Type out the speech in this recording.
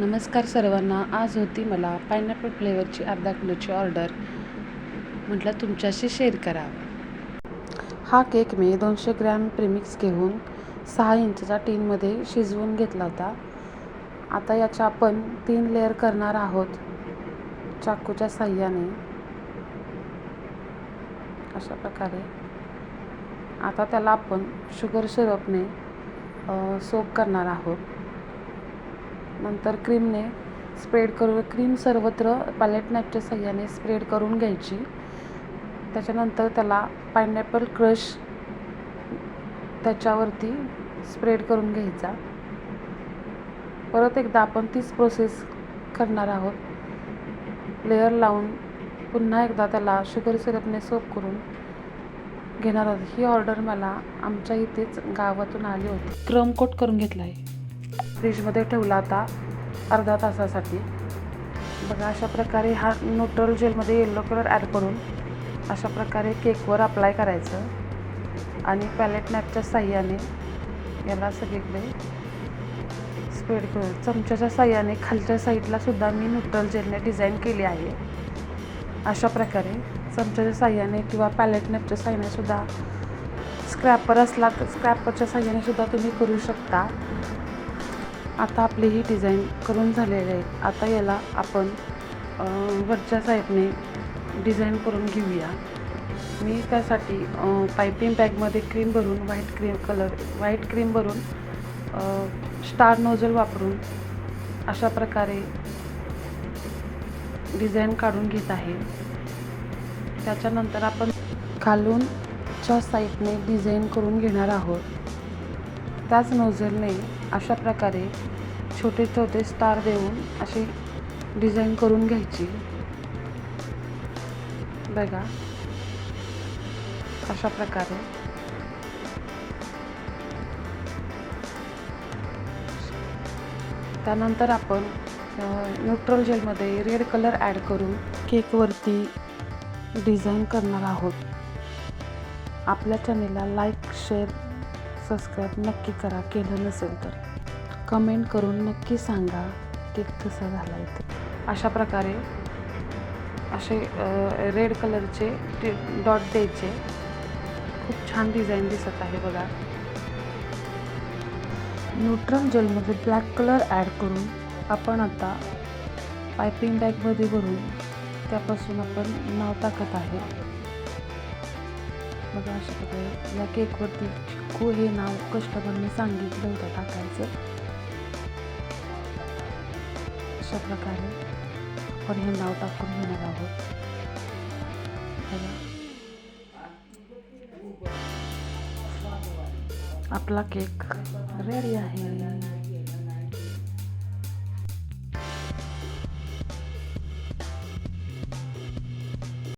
नमस्कार सर्वांना. आज होती मला पायनॅपल फ्लेवरची अर्धा किलोची ऑर्डर म्हटलं तुमच्याशी शेअर करावं. हा केक मी दोनशे ग्रॅम प्रिमिक्स घेऊन सहा इंचच्या टीनमध्ये शिजवून घेतला होता. आता याच्या आपण तीन लेअर करणार आहोत. चाकूच्या साह्याने. अशा प्रकारे. आता त्याला आपण शुगर सिरपने सोप करणार आहोत. नंतर क्रीमने स्प्रेड करून क्रीम सर्वत्र पॅलेट नॅपच्या सहाय्याने स्प्रेड करून घ्यायची. त्याच्यानंतर त्याला पायनॅपल क्रश त्याच्यावरती स्प्रेड करून घ्यायचा. परत एकदा आपण तीच प्रोसेस करणार आहोत. लेअर लावून पुन्हा एकदा त्याला शुगर सिरपने सोप करून घेणार आहोत. ही ऑर्डर मला आमच्या इथेच गावातून आली होती. क्रम कोट करून घेतला आहे फ्रीजमध्ये ठेवला आता अर्धा तासासाठी. बघा अशा प्रकारे हा न्यूट्रल जेलमध्ये येल्लो कलर ॲड करून अशा प्रकारे केकवर अप्लाय करायचं. आणि पॅलेट नॅपच्या साह्याने याला सगळीकडे स्प्रेड करू चमच्याच्या साह्याने खालच्या साईडला सुद्धा मी न्यूट्रल जेलने डिझाईन केली आहे. अशा प्रकारे चमच्याच्या साह्याने किंवा पॅलेट नॅपच्या साह्याने सुद्धा स्क्रॅपर असला तर स्क्रॅपरच्या साह्याने सुद्धा तुम्ही करू शकता. आता आपली ही डिझाईन करून झालेली आहे. आता याला आपण वरच्या साईडने डिझाईन करून घेऊया. मी त्यासाठी पायपिंग बॅगमध्ये क्रीम भरून white cream colour white cream भरून स्टार नोझल वापरून अशा प्रकारे डिझाईन काढून घेत आहे. त्याच्यानंतर आपण खालूनच्या साईडने डिझाईन करून घेणार आहोत. त्याच नोझलने अशा प्रकारे छोटे छोटे स्टार देऊन अशी डिझाईन करून घ्यायची. बघा. अशा प्रकारे. त्यानंतर आपण न्यूट्रल जेलमध्ये रेड कलर ॲड करून केकवरती डिझाईन करणार आहोत. आपल्या चॅनेलला लाईक शेअर सबस्क्राईब नक्की करा केलं नसेल तर. कमेंट करून नक्की सांगा केक कसा झाला आहे ते अशा प्रकारे असे रेड कलरचे डॉट द्यायचे. खूप छान डिझाईन दिसत आहे बघा. न्यूट्रल जेलमध्ये ब्लॅक कलर ॲड करून आपण आता पायपिंग बॅगमध्ये भरून त्यापासून आपण नाव टाकत आहे. बघा अशा प्रकारे या केकवरती चिक्कू हे नाव कस्टमरने सांगितलं होतं टाकायचं. अशा प्रकारे आपण हे नाव टाकून घेणार आहोत. आपला केक रेडी आहे.